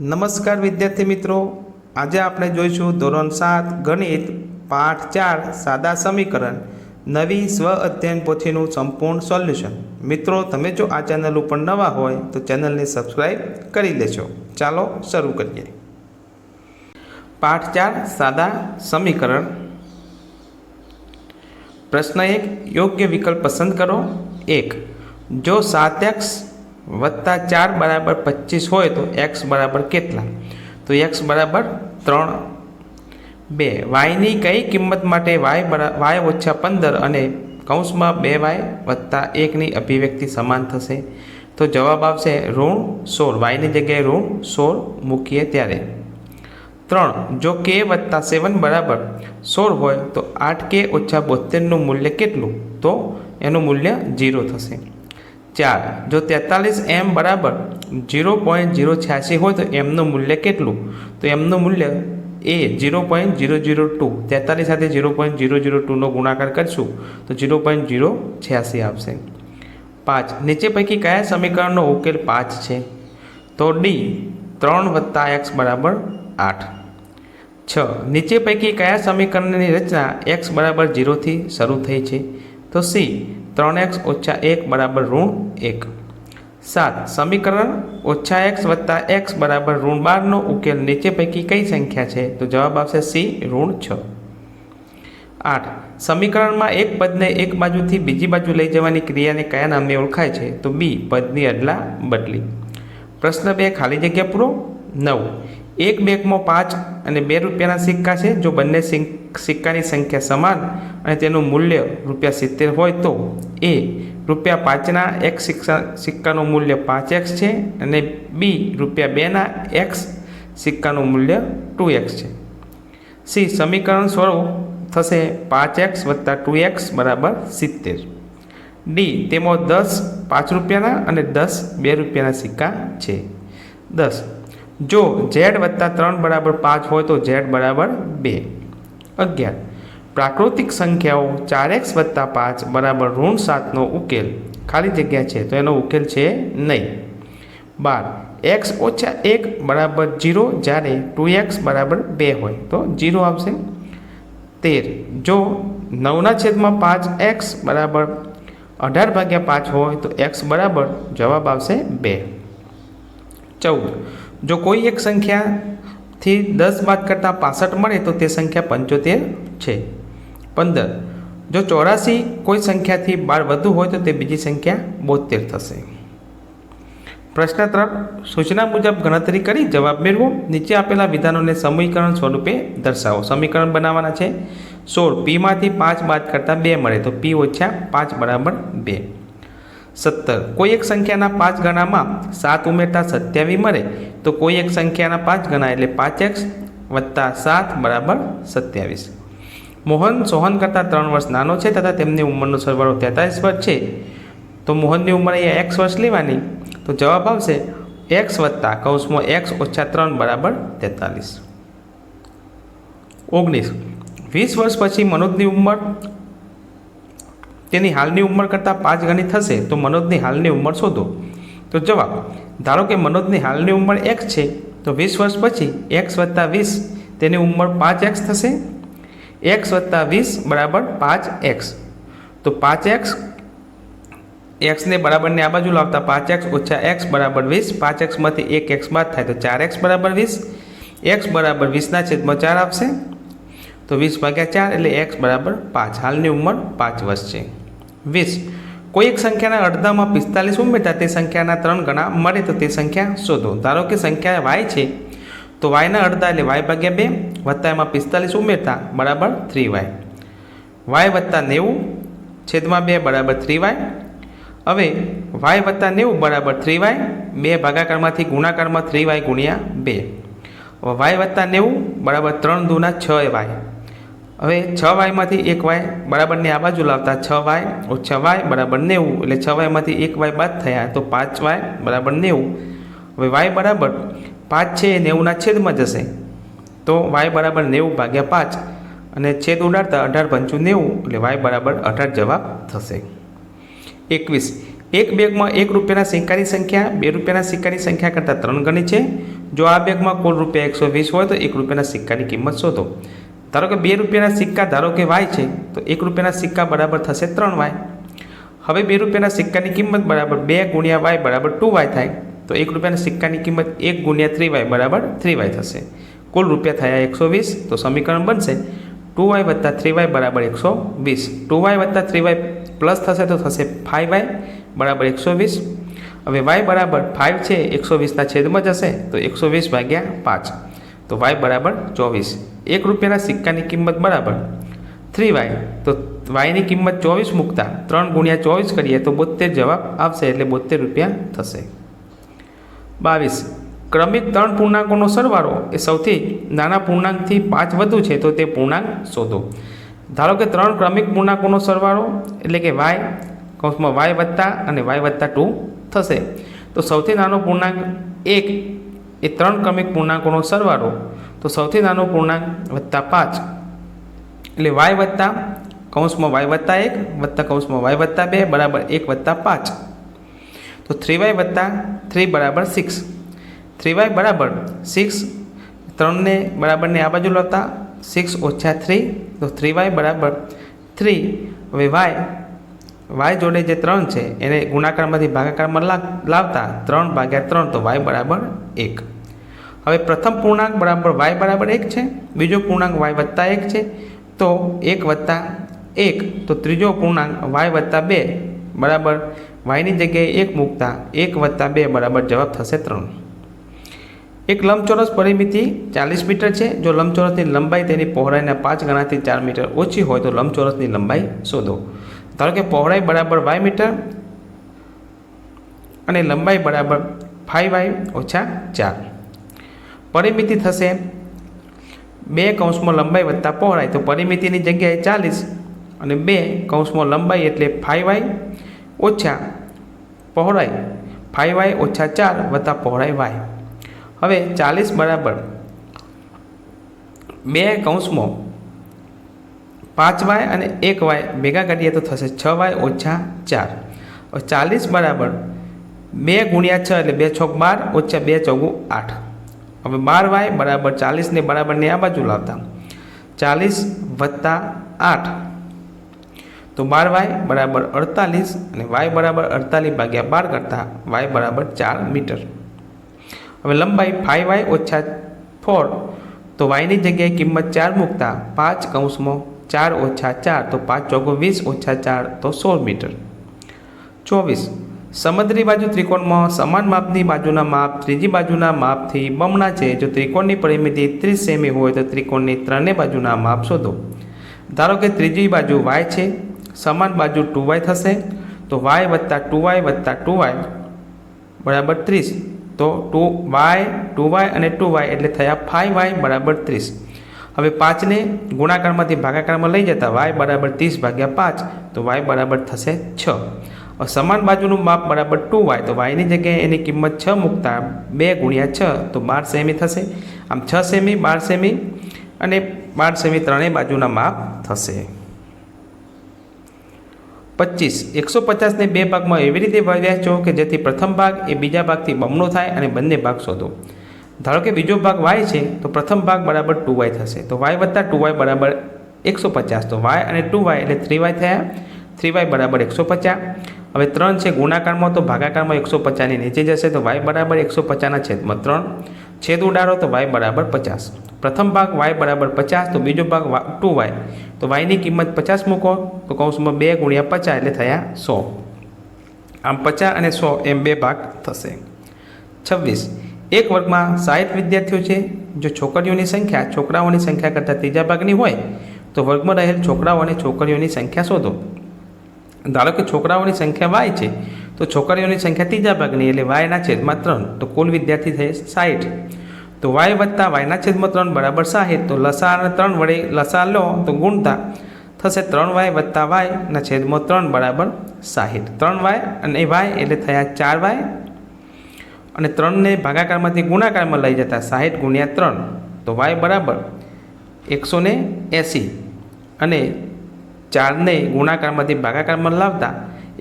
નમસ્કાર વિદ્યાર્થી મિત્રો. આજે આપણે જોઈશું ધોરણ સાત ગણિત પાઠ ચાર સાદા સમીકરણ. નવી સ્વ અધ્યયન પોથીનું સંપૂર્ણ સોલ્યુશન. મિત્રો, તમે જો આ ચેનલ ઉપર નવા હોય તો ચેનલને સબસ્ક્રાઈબ કરી લેજો. ચાલો શરૂ કરીએ. પાઠ ચાર સાદા સમીકરણ. પ્રશ્ન એક, યોગ્ય વિકલ્પ પસંદ કરો. એક, જો સાત એક્સ વત્તા ચાર બરાબર પચીસ હોય તો એક્સ બરાબર કેટલા? તો એક્સ બરાબર ત્રણ. બે વાયની કઈ કિંમત માટે વાય બરા વાય ઓછા પંદર અને કૌંસમાં બે વાય વત્તા એકની અભિવ્યક્તિ સમાન થશે? તો જવાબ આવશે ઋણ સોળ. વાયની જગ્યાએ ઋણ સોળ મૂકીએ ત્યારે. ત્રણ, જો કે વત્તા સેવન બરાબર સોળ હોય તો આઠ કે ઓછા બોતેરનું મૂલ્ય કેટલું? તો એનું મૂલ્ય જીરો થશે. ચાર. જો તેતાલીસ એમ બરાબર જીરો પોઈન્ટ જીરો છ્યાસી હોય તો એમનું મૂલ્ય કેટલું? તો એમનું મૂલ્ય એ zero point zero zero two. તેતાલીસ સાથે જીરો પોઈન્ટ જીરો જીરો ટુનો ગુણાકાર કરશું તો જીરો પોઈન્ટ જીરો છ્યાસી આવશે. પાંચ. નીચે પૈકી કયા સમીકરણનો ઉકેલ પાંચ છે? તો ડી ત્રણ વત્તા એક્સ બરાબર આઠ. છ. નીચે પૈકી કયા સમીકરણની રચના એક્સ બરાબર જીરોથી શરૂ થઈ છે? તો સી ત્રણ એક્સ ઓછા એક બરાબર ઋણ એક. સાત, સમીકરણ ઓછા એક્સ વત્તા એક્સ બરાબર ઋણ બારનો ઉકેલ નીચે પૈકી કઈ સંખ્યા છે? તો જવાબ આવશે સી, ઋણ છ. આઠ, સમીકરણમાં એક પદને એક બાજુથી બીજી બાજુ લઈ જવાની ક્રિયાને કયા નામે ઓળખાય છે? તો બી, પદની અદલા બદલી. પ્રશ્ન બે, ખાલી જગ્યા પૂરો? નવ. એક બેગમાં પાંચ અને બે રૂપિયાના સિક્કા છે. જો બંને સિક- સિક્કાની સંખ્યા સમાન અને તેનું મૂલ્ય રૂપિયા સિત્તેર હોય તો એ રૂપિયા પાંચના એક સિક્કા સિક્કાનું મૂલ્ય પાંચ એક્સ છે અને બી રૂપિયા બેના એક્સ સિક્કાનું મૂલ્ય ટુ એક્સ છે. સી સમીકરણ સ્વરૂપ થશે પાંચ એક્સ વત્તા ટુ એક્સ બરાબર સિત્તેર. ડી તેમાં દસ પાંચ રૂપિયાના અને દસ બે રૂપિયાના સિક્કા છે. દસ જો ઝેડ વત્તા ત્રણ બરાબર પાંચ હોય તો ઝેડ બરાબર બે. અગિયાર. પ્રાકૃતિક સંખ્યાઓ ચાર એક્સ વત્તા પાંચ બરાબર ઋણ સાતનો ઉકેલ. ખાલી જગ્યા છે, તો એનો ઉકેલ છે નહીં. બાર. એક્સ ઓછા એક બરાબર જીરો જ્યારે ટુ એક્સ બરાબર બે હોય, તો જીરો આવશે. તેર. જો નવના છેદમાં પાંચ એક્સ બરાબર અઢાર ભાગ્યા પાંચ હોય, તો એક્સ બરાબર જવાબ આવશે બે. ચૌદ. જો કોઈ એક સંખ્યાથી દસ બાદ કરતાં પાસઠ મળે તો તે સંખ્યા પંચોતેર છે. પંદર. જો ચોરાસી કોઈ સંખ્યાથી બાર વધુ હોય તો તે બીજી સંખ્યા બોતેર થશે. પ્રશ્ન ત્રણ. સૂચના મુજબ ગણતરી કરી જવાબ મેળવો. નીચે આપેલા વિધાનોને સમીકરણ સ્વરૂપે દર્શાવો. સમીકરણ બનાવવાના છે. સોળ. પીમાંથી પાંચ બાદ કરતાં બે મળે તો પી ઓછા પાંચ બરાબર બે. સત્તર. કોઈ એક સંખ્યાના પાંચ ગણામાં સાત ઉમેરતા સત્યાવીસ મળે, તો કોઈ એક સંખ્યાના પાંચ ગણા એટલે પાંચ એક્સ વત્તા સાત બરાબર સત્યાવીસ. મોહન સોહન કરતાં ત્રણ વર્ષ નાનો છે તથા તેમની ઉંમરનો સરવાળો તેતાલીસ વર્ષ છે. તો મોહનની ઉંમર અહીંયા એક્સ વર્ષ લેવાની. તો જવાબ આવશે એક્સ વત્તા કૌંસમાં એક્સ ઓછા ત્રણ બરાબર તેતાલીસ. ઓગણીસ. વીસ વર્ષ પછી મનોજની ઉંમર તેની હાલની ઉંમર કરતાં પાંચ ગણી થશે તો મનોજની હાલની ઉંમર શોધો. તો જવાબ, ધારો કે મનોજની હાલની ઉંમર એક્સ છે, તો વીસ વર્ષ પછી એક્સ વત્તા વીસ તેની ઉંમર પાંચ એક્સ થશે? એક્સ વત્તા વીસ બરાબર પાંચ એક્સ. તો પાંચ એક્સ, એક્સને બરાબરને આ બાજુ લાવતા પાંચ એક્સ ઓછા એક્સ બરાબર વીસ, પાંચ એક્સમાંથી એક એક્સ બાદ થાય તો ચાર એક્સ બરાબર વીસ. એક્સ બરાબર વીસના છેદમાં ચાર આવશે. તો વીસ ભાગ્યા ચાર એટલે એક્સ બરાબર પાંચ. હાલની ઉંમર પાંચ વર્ષ છે. વીસ. કોઈ એક સંખ્યાના અડધામાં પિસ્તાલીસ ઉમેરતા તે સંખ્યાના ત્રણ ગણા મળે તો તે સંખ્યા શોધો. ધારો કે સંખ્યા વાય છે, તો વાયના અડધા એટલે વાય ભાગ્યા બે વત્તા એમાં પિસ્તાલીસ ઉમેરતા બરાબર થ્રી વાય. વાય વત્તા નેવું, છેદમાં બે બરાબર થ્રી વાય. હવે વાય વત્તા નેવું બરાબર થ્રી વાય, બે ભાગાકારમાંથી ગુણાકારમાં થ્રી વાય ગુણ્યા બે. વાય વત્તા નેવું બરાબર ત્રણ દૂના છ વાય. હવે છ વાયમાંથી એક વાય બરાબરને આ બાજુ લાવતા છ વાય ઓછા વાય બરાબર નેવું, એટલે છ વાયમાંથી એક વાય બાદ થયા તો પાંચ વાય બરાબર નેવું. હવે વાય બરાબર પાંચ છે એ નેવુંના છેદમાં જશે. તો વાય બરાબર નેવું ભાગ્યા પાંચ અને છેદ ઉડાડતા અઢાર પંચું નેવું, એટલે વાય બરાબર અઢાર જવાબ થશે. એકવીસ. એક બેગમાં એક રૂપિયાના સિક્કાની સંખ્યા, બે રૂપિયાના સિક્કાની સંખ્યા કરતાં ત્રણ ગણી છે. જો આ બેગમાં કુલ રૂપિયા એકસો વીસ હોય તો એક રૂપિયાના સિક્કાની કિંમત શોધો. ધારો કે બે રૂપિયાના સિક્કા ધારો કે વાય છે, તો એક રૂપિયાના સિક્કા બરાબર થશે ત્રણ વાય. હવે બે રૂપિયાના સિક્કાની કિંમત બરાબર બે ગુણ્યા વાય બરાબર ટુ વાય થાય, તો એક રૂપિયાના સિક્કાની કિંમત એક ગુણ્યા થ્રી વાય બરાબર થ્રી વાય થશે. કુલ રૂપિયા થયા એકસો વીસ, તો સમીકરણ બનશે ટુ વાય વત્તા થ્રી વાય બરાબર એકસો વીસ. ટુ વાય વત્તા થ્રી વાય પ્લસ થશે તો થશે ફાઇવ વાય બરાબર એકસો વીસ. હવે વાય બરાબર ફાઇવ છે, એકસો વીસના છેદમાં જશે, તો એકસો વીસ ભાગ્યા પાંચ. તો વાય બરાબર ચોવીસ. એક રૂપિયાના સિક્કાની કિંમત બરાબર. થ્રી વાય તો વાયની કિંમત ચોવીસ મૂકતા ત્રણ ગુણ્યા ચોવીસ કરીએ તો બોતેર જવાબ આવશે એટલે બોતેર રૂપિયા થશે. બાવીસ. ક્રમિક ત્રણ પૂર્ણાંકોનો સરવાળો એ સૌથી નાના પૂર્ણાંકથી પાંચ વધુ છે તો તે પૂર્ણાંક શોધો. ધારો કે ત્રણ ક્રમિક પૂર્ણાંકોનો સરવાળો એટલે કે વાય કૌંસમાં વાય વત્તા અને વાય વત્તા ટુ થશે. તો સૌથી નાનો પૂર્ણાંક એક એ ત્રણ ક્રમિક પૂર્ણાંકોનો સરવાળો તો સૌથી નાનો પૂર્ણાંક વત્તા પાંચ. એટલે વાય વત્તા કૌંસમાં વાય વત્તા એક, વત્તા કૌંસમાં વાય વત્તા બે, બરાબર એક વત્તા પાંચ. તો થ્રી વાય વત્તા થ્રી બરાબર સિક્સ થ્રી વાય બરાબર સિક્સ ત્રણને બરાબરને આ બાજુ લાવતા સિક્સ ઓછા થ્રી તો થ્રી વાય બરાબર થ્રી હવે વાય વાય જોડે જે ત્રણ છે, એને ગુણાકારમાંથી ભાગાકારમાં લાવતા ત્રણ ભાગ્યા ત્રણ, તો વાય બરાબર એક. હવે પ્રથમ પૂર્ણાંક બરાબર વાય બરાબર એક છે, બીજો પૂર્ણાંક વાય વત્તા એક છે, તો એક વત્તા એક, તો ત્રીજો પૂર્ણાંક વાય વત્તા બે, બરાબર વાયની જગ્યાએ એક મૂકતા એક વત્તા બે બરાબર જવાબ થશે ત્રણ. એક લંબચોરસ પરિમિતિ ચાલીસ મીટર છે, જો લંબચોરસની લંબાઈ તેની પહોળાઈના પાંચ ગણાથી ચાર મીટર ઓછી હોય તો લંબચોરસની લંબાઈ શોધો. ધારો કે પહોળાઈ બરાબર વાય મીટર અને લંબાઈ બરાબર ફાઈવ વાય ઓછા ચાર. પરિમિતિ થશે. બે કૌંસમાં લંબાઈ વત્તા પહોળાઈ તો પરિમિતિની જગ્યાએ ચાલીસ અને બે કૌંસમાં લંબાઈ એટલે ફાઈ વાય ઓછા પહોળાઈ ફાઈવ વાય ઓછા ચાર વત્તા પહોળાઈ વાય હવે ચાલીસ બરાબર. બે કૌંસમાં પાંચ વાય અને એક વાય ભેગા કરીએ તો થશે છ વાય ઓછા ચાર. ચાલીસ બરાબર બે ગુણ્યા છ એટલે બે છોક બાર ઓછા બે ચોગું આઠ. હવે બાર વાય બરાબર ચાલીસને બરાબરને આ બાજુ લાવતા. ચાલીસ વત્તા આઠ. તો બાર વાય બરાબર અડતાલીસ અને વાય બરાબર અડતાલીસ ભાગ્યા બાર કરતાં વાય બરાબર ચાર મીટર. હવે લંબાઈ ફાઈવ વાય ઓછા ફોર તો વાયની જગ્યાએ કિંમત ચાર મૂકતા પાંચ કૌંસમાં ચાર ઓછા ચાર. તો પાંચ ચોગો વીસ ઓછા ચાર. તો સોળ મીટર. ચોવીસ. સમદ્રી બાજુ ત્રિકોણમાં સમાન માપની બાજુના માપ, ત્રીજી બાજુના માપથી બમણા છે. જો ત્રિકોણની પરિમિતિ ત્રીસ સેમી હોય તો ત્રિકોણની ત્રણેય બાજુના માપ શોધો. ધારો કે ત્રીજી બાજુ વાય છે, સમાન બાજુ ટુ વાય થશે, તો વાય વત્તા ટુ વાય વત્તા ટુ વાય બરાબર ત્રીસ. તો ટુ વાય ટુ વાય અને ટુ વાય એટલે થયા ફાઈવ વાય બરાબર ત્રીસ. હવે પાંચને ગુણાકારમાંથી ભાગાકારમાં લઈ જતા વાય બરાબર ત્રીસ ભાગ્યા પાંચ, તો વાય બરાબર થશે છ. સમાન બાજુનું માપ બરાબર ટુ વાય તો વાયની જગ્યાએ એની કિંમત છ મૂકતા બે ગુણ્યા છ, તો બાર સેમી થશે. આમ છ સેમી, બાર સેમી અને બાર સેમી ત્રણેય બાજુના માપ થશે. પચીસ. એકસો પચાસને બે ભાગમાં એવી રીતે વહેંચો કે જેથી પ્રથમ ભાગ એ બીજા ભાગથી બમણો થાય અને બંને ભાગ શોધો. ધારો કે બીજો ભાગ વાય છે, તો પ્રથમ ભાગ બરાબર ટુ વાય થશે. તો વાય વત્તા ટુ વાય બરાબર એકસો પચાસ. તો વાય અને ટુ વાય એટલે થ્રી વાય થયા. થ્રી વાય બરાબર એકસો પચાસ. હવે ત્રણ છે ગુણાકારમાં તો ભાગાકારમાં એકસો પચાસની નીચે જશે તો વાય બરાબર એકસો પચાસના છેદમાં ત્રણ. છેદ ઉડાડો તો વાય બરાબર પચાસ. પ્રથમ ભાગ વાય બરાબર પચાસ તો બીજો ભાગ ટુ વાય. તો વાયની કિંમત પચાસ મૂકો તો કૌંસમાં બે ગુણ્યા પચાસ એટલે થયા સો. આમ પચાસ અને સો એમ બે ભાગ થશે. છવ્વીસ. એક વર્ગમાં સાહીઠ વિદ્યાર્થીઓ છે. જો છોકરીઓની સંખ્યા છોકરાઓની સંખ્યા કરતાં ત્રીજા ભાગની હોય, તો વર્ગમાં રહેલ છોકરાઓ અને છોકરીઓની સંખ્યા શોધો. ધારો કે છોકરાઓની સંખ્યા વાય છે, તો છોકરીઓની સંખ્યા ત્રીજા ભાગની, એટલે વાયના છેદમાં ત્રણ, તો કુલ વિદ્યાર્થી થયે સાઠ તો વાય વત્તા વાયના છેદમાં ત્રણ બરાબર સાહીઠ, તો લસા અને ત્રણ વડે લસા લો, તો ગુણતા થશે ત્રણ વાય વત્તા વાયના છેદમાં ત્રણ બરાબર સાહીઠ. ત્રણ વાય અને વાય એટલે થયા ચાર વાય, અને ત્રણને ભાગાકારમાંથી ગુણાકારમાં લઈ જતા સાહીઠ ગુણ્યા ત્રણ, તો વાય બરાબર એકસો ને એંસી. અને ચારને ગુણાકારમાંથી ભાગાકારમાં લાવતા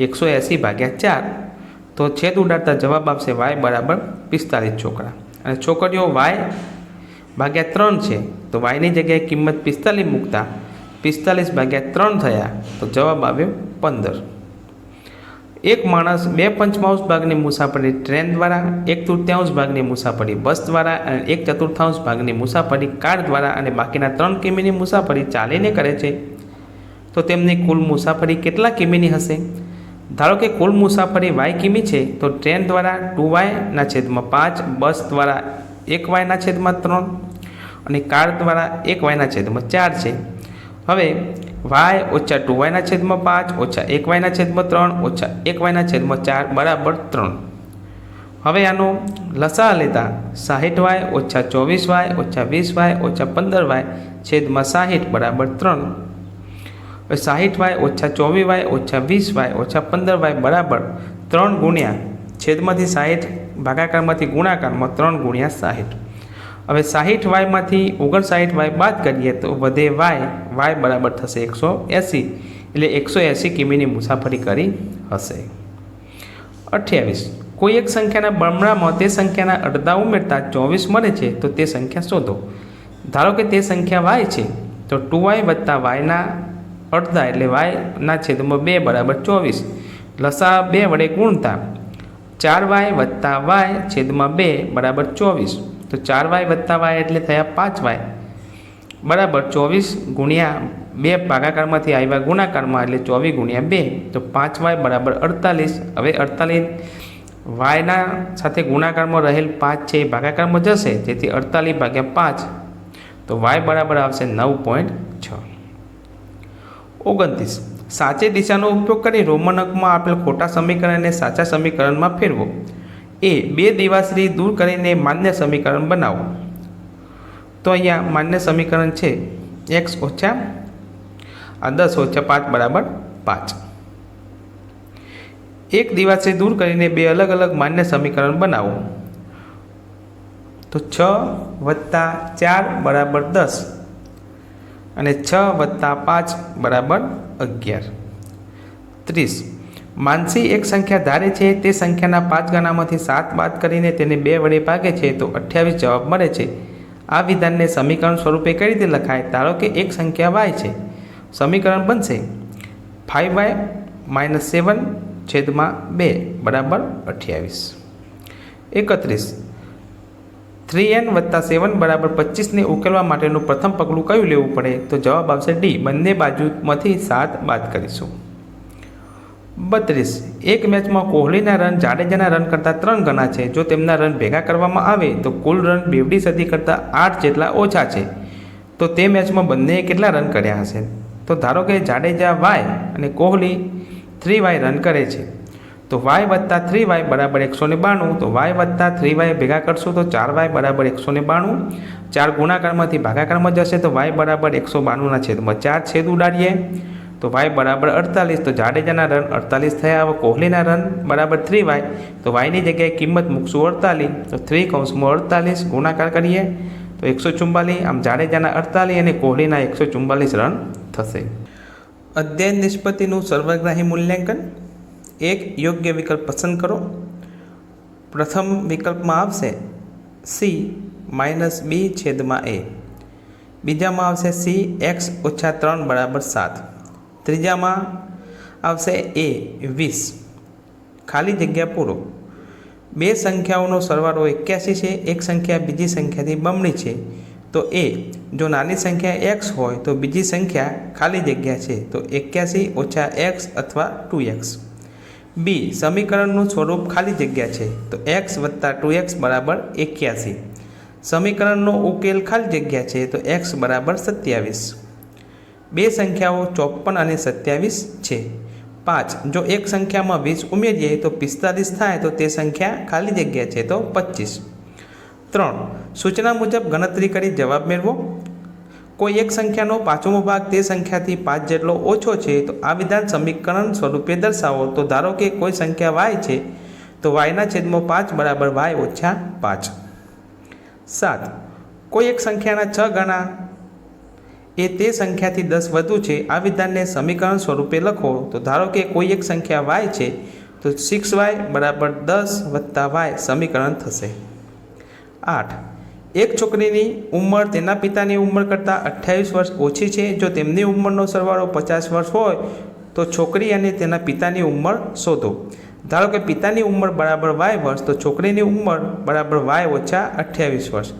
એકસો એંસી ભાગ્યા ચાર. તો છેદ ઉડાડતા જવાબ આપશે વાય બરાબર પિસ્તાલીસ છોકરા. અને છોકરીઓ વાય ભાગ્યા ત્રણ છે. તો વાયની જગ્યાએ કિંમત પિસ્તાલીસ મૂકતા પિસ્તાલીસ ભાગ્યા ત્રણ થયા. તો જવાબ આવ્યો પંદર. એક માણસ બે પંચમાંશ ભાગની મુસાફરી ટ્રેન દ્વારા, એક તૃતીયાંશ ભાગની મુસાફરી બસ દ્વારા અને એક ચતુર્થાંશ ભાગની મુસાફરી કાર દ્વારા અને બાકીના ત્રણ કિમીની મુસાફરી ચાલીને કરે છે. તો તેમની કુલ મુસાફરી કેટલા કિમીની હશે? ધારો કે કુલ મુસાફરી વાય કિમી છે, તો ટ્રેન દ્વારા ટુ વાયના છેદમાં પાંચ, બસ દ્વારા એક વાયના છેદમાં ત્રણ અને કાર દ્વારા એક વાયના છેદમાં ચાર છે. હવે, વાય ઓછા ટુ વાયના છેદમાં પાંચ, ઓછા એક વાયના છેદમાં ત્રણ, ઓછા એક વાયના છેદમાં ચાર બરાબર ત્રણ. હવે આનો લસા લેતા સાહીઠ વાય ઓછા ચોવીસ વાય ઓછા વીસ વાય ઓછા પંદર વાય છેદમાં સાહીઠ બરાબર ત્રણ. હવે સાહીઠ વાય ઓછા ચોવીસ વાય ઓછા વીસ વાય ઓછા પંદર વાય બરાબર ત્રણ ગુણ્યા છેદમાંથી સાહીઠ ભાગાકારમાંથી ગુણાકારમાં ત્રણ ગુણ્યા સાહીઠ. હવે સાહીઠ વાયમાંથી ઓગણસાઠ વાય બાદ કરીએ તો વધે વાય વાય બરાબર થશે એકસો એંસી, એટલે એકસો એંસી કિમીની મુસાફરી કરી હશે. અઠ્યાવીસ, કોઈ એક સંખ્યાના બમણામાં તે સંખ્યાના અડધા ઉમેરતા ચોવીસ મળે છે તો તે સંખ્યા શોધો. ધારો કે તે સંખ્યા વાય છે, તો ટુ વાય વત્તા વાયના અડધા એટલે વાયના છેદમાં બે બરાબર ચોવીસ. લસા બે વડે ગુણતા ચાર વાય વત્તા વાય છેદમાં બે બરાબર ચોવીસ. તો ચાર વાય વત્તા વાય એટલે થયા પાંચ વાય. બરાબર ચોવીસ ગુણ્યા બે ભાગાકારમાંથી આવ્યા ગુણાકારમાં એટલે ચોવીસ ગુણ્યા બે. તો પાંચ વાય બરાબર અડતાલીસ. હવે અડતાલીસ વાયના સાથે ગુણાકારમાં રહેલ પાંચ છે એ ભાગાકારમાં જશે. જેથી અડતાલીસ ભાગ્યા પાંચ. તો વાય બરાબર આવશે નવ પોઈન્ટ ઓગણત્રીસ. સાચી દિશાનો ઉપયોગ કરી રોમન અંકમાં આપેલ ખોટા સમીકરણને સાચા સમીકરણમાં ફેરવો. એ બે દિવાશ્રી દૂર કરીને માન્ય સમીકરણ બનાવો. તો અહીંયા માન્ય સમીકરણ છે એક્સ ઓછા આ દસ ઓછા પાંચ બરાબર પાંચ. એક દિવાસે દૂર કરીને બે અલગ અલગ માન્ય સમીકરણ બનાવો. તો છ વત્તા ચાર બરાબર દસ. અને છ વત્તા પાંચ બરાબર અગિયાર. ત્રીસ. માનસી એક સંખ્યા ધારે છે, તે સંખ્યાના પાંચ ગણામાંથી સાત બાદ કરીને તેને બે વડે ભાગે છે, તો અઠ્યાવીસ જવાબ મળે છે. આ વિધાનને સમીકરણ સ્વરૂપે કઈ રીતે લખાય? ધારો કે એક સંખ્યા વાય છે. સમીકરણ બનશે. ફાઇવ વાય માઇનસ સેવન છેદમાં બે બરાબર અઠ્યાવીસ. એકત્રીસ. થ્રી એન વત્તા સેવન બરાબર પચીસને ઉકેલવા માટેનું પ્રથમ પગલું કયું લેવું પડે? તો જવાબ આવશે ડી, બંને બાજુમાંથી સાત બાદ કરીશું. બત્રીસ, એક મેચમાં કોહલીના રન જાડેજાના રન કરતાં ત્રણ ગણા છે. જો તેમના રન ભેગા કરવામાં આવે, તો કુલ રન બેવડી સદી કરતાં આઠ જેટલા ઓછા છે. તો તે મેચમાં બંનેએ કેટલા રન કર્યા હશે? તો ધારો કે જાડેજા વાય અને કોહલી થ્રી વાય રન કરે છે. તો વાય વત્તા થ્રી વાય બરાબર એકસો ને બાણું. તો વાય વત્તા થ્રી વાય ભેગા કરશું તો ચાર વાય બરાબર એકસો ને બાણું. ચાર ગુણાકારમાંથી ભાગાકારમાં જશે તો વાય બરાબર એકસો બાણુંના છેદમાં ચાર છેદ ઉડાડીએ. તો વાય બરાબર અડતાલીસ. તો જાડેજાના રન અડતાલીસ થયા. હવે કોહલીના રન બરાબર થ્રી વાય. તો વાયની જગ્યાએ કિંમત મૂકશું અડતાલીસ. તો થ્રી કૌંસમાં અડતાલીસ ગુણાકાર કરીએ. તો એકસો ચુમ્બાલીસ આમ જાડેજાના અડતાલીસ અને કોહલીના એકસો ચુમ્બાલીસ રન થશે. અધ્યયન નિષ્પત્તિનું સર્વગ્રાહી મૂલ્યાંકન એક યોગ્ય વિકલ્પ પસંદ કરો પ્રથમ વિકલ્પમાં આવશે સી માઇનસ બી છેદમાં એ બીજામાં આવશે સી એક્સ ઓછા ત્રણ બરાબર સાત ત્રીજામાં આવશે એ વીસ ખાલી જગ્યા પૂરો બે સંખ્યાઓનો સરવાળો એક્યાસી છે, એક સંખ્યા બીજી સંખ્યાથી બમણી છે. તો એ જો નાની સંખ્યા એક્સ હોય તો બીજી સંખ્યા ખાલી જગ્યા છે, તો એક્યાસી ઓછા એક્સ અથવા ટુ એક્સ બી સમીકરણનું સ્વરૂપ ખાલી જગ્યા છે, તો એક્સ વત્તા ટુ એક્સ બરાબર એક્યાસી. સમીકરણનો ઉકેલ ખાલી જગ્યા છે, તો એક્સ બરાબર સત્યાવીસ. બે સંખ્યાઓ ચોપન અને સત્યાવીસ છે. પાંચ, જો એક સંખ્યામાં વીસ ઉમેરીએ તો પિસ્તાલીસ થાય, તો તે સંખ્યા ખાલી જગ્યા છે, તો પચીસ. ત્રણ, સૂચના મુજબ ગણતરી કરી જવાબ મેળવો. કોઈ એક સંખ્યાનો પાંચમો ભાગ તે સંખ્યાથી પાંચ જેટલો ઓછો છે, તો આ વિધાન સમીકરણ સ્વરૂપે દર્શાવો. તો ધારો કે કોઈ સંખ્યા વાય છે, તો વાયના છેદમાં પાંચ બરાબર વાય ઓછા પાંચ. સાત. કોઈ એક સંખ્યાના છ ગણા, એ તે સંખ્યાથી દસ વધુ છે, આ વિધાનને સમીકરણ સ્વરૂપે લખો. તો ધારો કે કોઈ એક સંખ્યા વાય છે, તો સિક્સ વાય બરાબર દસ વત્તા વાય સમીકરણ થશે. આઠ. એક છોકરીની ઉંમર તેના પિતાની ઉંમર કરતાં અઠ્યાવીસ વર્ષ ઓછી છે. જો તેમની ઉંમરનો સરવાળો પચાસ વર્ષ હોય, તો છોકરી અને તેના પિતાની ઉંમર શોધો. ધારો કે પિતાની ઉંમર બરાબર વાય વર્ષ, તો છોકરીની ઉંમર બરાબર વાય ઓછા અઠ્યાવીસ વર્ષ.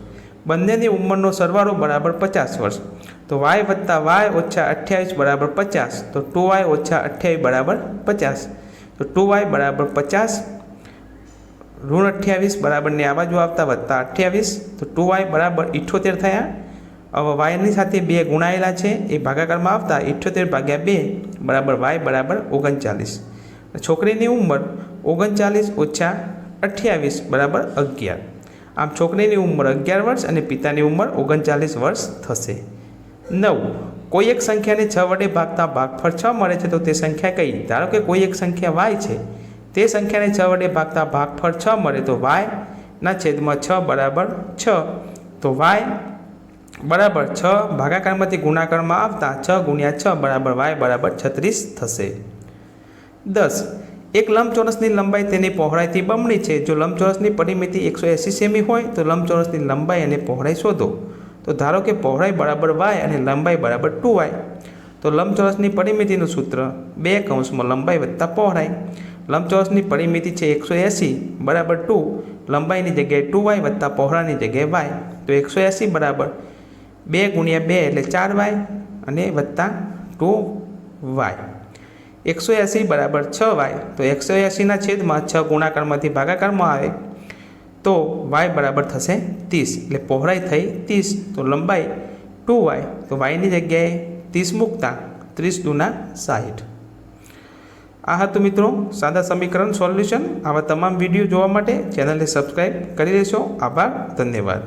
બંનેની ઉંમરનો સરવાળો બરાબર પચાસ વર્ષ. તો વાય વત્તા વાય ઓછા અઠ્યાવીસ બરાબર પચાસ. તો ટુ વાય ઓછા અઠ્યાવીસ બરાબર પચાસ. તો ટુ વાય બરાબર પચાસ ઋણ અઠ્યાવીસ બરાબરને આ બાજુ આવતા વધતા અઠ્યાવીસ, તો ટુ વાય બરાબર ઇઠ્ઠોતેર થયા. હવે વાયની સાથે બે ગુણાયેલા છે, એ ભાગાકારમાં આવતા ઇઠ્ઠોતેર ભાગ્યા બે બરાબર વાય બરાબર ઓગણચાલીસ. છોકરીની ઉંમર ઓગણચાલીસ ઓછા અઠ્યાવીસ બરાબર અગિયાર. આમ છોકરીની ઉંમર અગિયાર વર્ષ અને પિતાની ઉંમર ઓગણચાલીસ વર્ષ થશે. નવ. કોઈ એક સંખ્યાને છ વડે ભાગતા ભાગફળ છ મળે છે, તો તે સંખ્યા કઈ? ધારો કે કોઈ એક સંખ્યા વાય છે તે સંખ્યાને છ વડે ભાગતા ભાગફળ છ મળે તો વાયના છેદમાં છ બરાબર છ. તો વાય બરાબર છ ભાગાકારમાંથી ગુણાકારમાં આવતા છ ગુણ્યા છ બરાબર વાય બરાબર છત્રીસ થશે. દસ. એક લંબચોરસની લંબાઈ તેની પહોળાઈથી બમણી છે. જો લંબચોરસની પરિમિતિ એકસો એંસી સેમી હોય તો લંબચોરસની લંબાઈ અને પહોળાઈ શોધો. તો ધારો કે પહોળાઈ બરાબર વાય અને લંબાઈ બરાબર ટુ વાય તો લંબચોરસની પરિમિતિનું સૂત્ર બે કૌંસમાં લંબાઈ વત્તા પહોળાઈ. લંબચોરસની પરિમિતિ છે એકસો એંસી બરાબર ટુ, લંબાઈની જગ્યાએ ટુ વાય વત્તા પહોળાની જગ્યાએ વાય. તો એકસો એંસી બરાબર બે ગુણ્યા બે એટલે ચાર વાય અને વત્તા ટુ વાય. એકસો એંસી બરાબર છ વાય. તો એકસો એંસીના છેદમાં છ ગુણાકારમાંથી ભાગાકારમાં આવે તો વાય બરાબર થશે ત્રીસ. એટલે પહોળાઈ થઈ ત્રીસ. તો લંબાઈ ટુ વાય. તો વાયની જગ્યાએ ત્રીસ મૂકતા ત્રીસ દૂના સાહીઠ. આ હતું મિત્રો. સાદા સમીકરણ સોલ્યુશન આવા તમામ વીડિયો જોવા માટે ચેનલને સબસ્ક્રાઈબ કરી લેશો. આભાર. ધન્યવાદ.